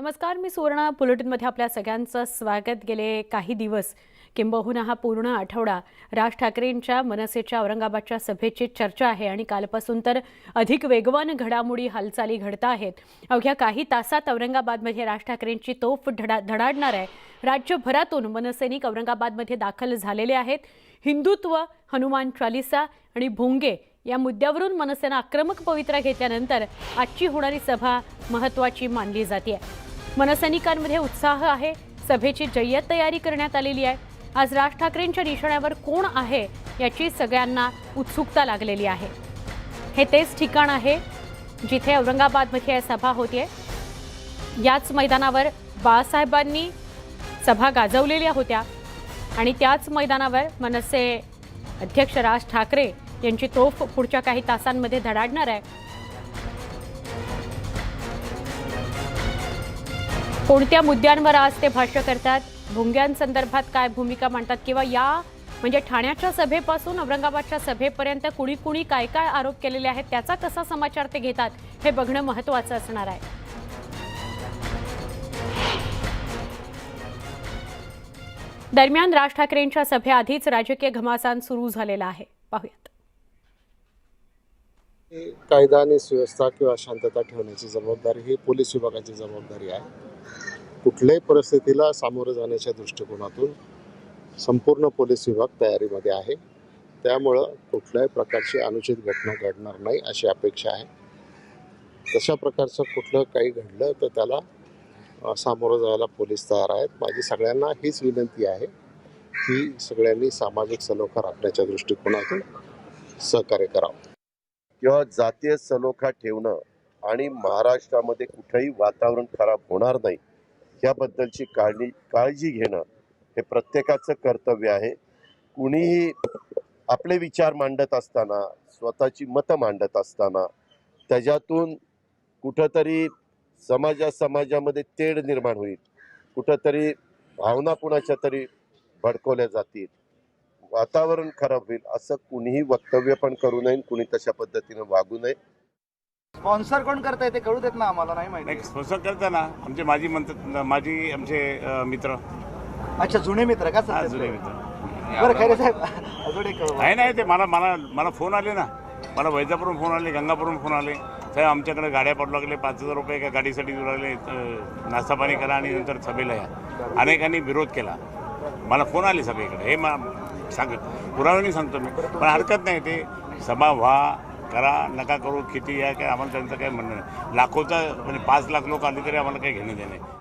नमस्कार मी सुवर्णा. बुलेटिनमध्ये आपल्या सगळ्यांचं स्वागत. गेले काही दिवस किंबहुना हा पूर्ण आठवडा राज ठाकरेंच्या मनसेच्या औरंगाबादच्या सभेची चर्चा आहे आणि कालपासून तर अधिक वेगवान घडामोडी हालचाली घडत आहेत. अवघ्या काही तासात औरंगाबादमध्ये राज ठाकरेंची तोफ धडा धडाडणार आहे. राज्यभरातून मनसैनिक औरंगाबादमध्ये दाखल झालेले आहेत. हिंदुत्व हनुमान चालिसा आणि भोंगे या मुद्द्यावरून मनसेनं आक्रमक पवित्रा घेतल्यानंतर आजची होणारी सभा महत्त्वाची मानली जाते मनसैनिकांमध्ये उत्साह आहे. सभेची जय्यत तयारी करण्यात आलेली आहे. आज राज ठाकरेंच्या निशाण्यावर कोण आहे याची सगळ्यांना उत्सुकता लागलेली आहे. हे तेच ठिकाण आहे जिथे औरंगाबादमध्ये सभा होतीये. याच मैदानावर बाळासाहेबांनी सभा गाजवलेल्या होत्या आणि त्याच मैदानावर मनसे अध्यक्ष राज ठाकरे यांची तोफ पुढच्या काही तासांमध्ये धडाडणार आहे. कोणत्या मुद्द्यांवर आज ते भाष्य करतात? भुंग्यांसंदर्भात काय भूमिका मांडतात? किंवा या म्हणजे ठाण्याच्या सभेपासून औरंगाबादच्या सभेपर्यंत कुणी कुणी काय काय आरोप केलेले आहेत? त्याचा कसा समाचार ते घेतात? हे बघणं महत्त्वाचं असणार आहे. दरम्यान राज ठाकरेंच्या सभेआधीच राजकीय घमासान सुरू झालेला आहे. पाहूयात. कायदा आणि सुव्यवस्था किंवा शांतता ठेवण्याची जबाबदारी ही पोलीस विभागाची जबाबदारी आहे. कुठल्याही परिस्थितीला सामोरं जाण्याच्या दृष्टिकोनातून संपूर्ण पोलीस विभाग तयारीमध्ये आहे. त्यामुळं कुठल्याही प्रकारची अनुचित घटना घडणार नाही अशी अपेक्षा आहे. तशा प्रकारचं कुठलं काही घडलं तर त्याला सामोरं जायला पोलीस तयार आहेत. माझी सगळ्यांना हीच विनंती आहे की सगळ्यांनी सामाजिक सलोखा राखण्याच्या दृष्टिकोनातून सहकार्य करावं. किंवा जातीय सलोखा ठेवणं आणि महाराष्ट्रामध्ये कुठेही वातावरण खराब होणार नाही ह्याबद्दलची काळजी काळजी घेणं हे प्रत्येकाचं कर्तव्य आहे. कुणीही आपले विचार मांडत असताना स्वतःची मतं मांडत असताना त्याच्यातून कुठंतरी समाजा समाजामध्ये तेढ निर्माण होईल. कुठंतरी भावना कुणाच्या तरी भडकवल्या जातील. वातावरण खराब होईल असं कुणीही वक्तव्य पण करू नये कुणी तशा पद्धतीनं वागू नये. स्पॉन्सर कोण करताय ते कळू देत ना आम्हाला नाही माहिती. नाही स्पॉन्सर करताना आमचे माजी मंत्र माजी आमचे अ, मित्र. अच्छा जुने मित्र का हा सर जुने मित्र. बरं खैरे साहेब अजून एक आहे नाही ते मला मला मला फोन आले ना. मला वैजापूरून फोन आले गंगापूरून फोन आले. साहेब आमच्याकडे गाड्या पडू लागले पाच हजार रुपये एका गाडीसाठी देऊ लागले. नाश्ता पाणी करा आणि नंतर सभेला या. अनेकांनी विरोध केला. मला फोन आले सगळीकडे. हे मा सांग पुराव्याने सांगतो मी. पण हरकत नाही ते सभा व्हा करा नका करू किती या काय आम्हाला त्यांचं काही म्हणणं नाही. लाखोचा म्हणजे पाच लाख लोक आले तरी आम्हाला काही घेणं देणं नाही.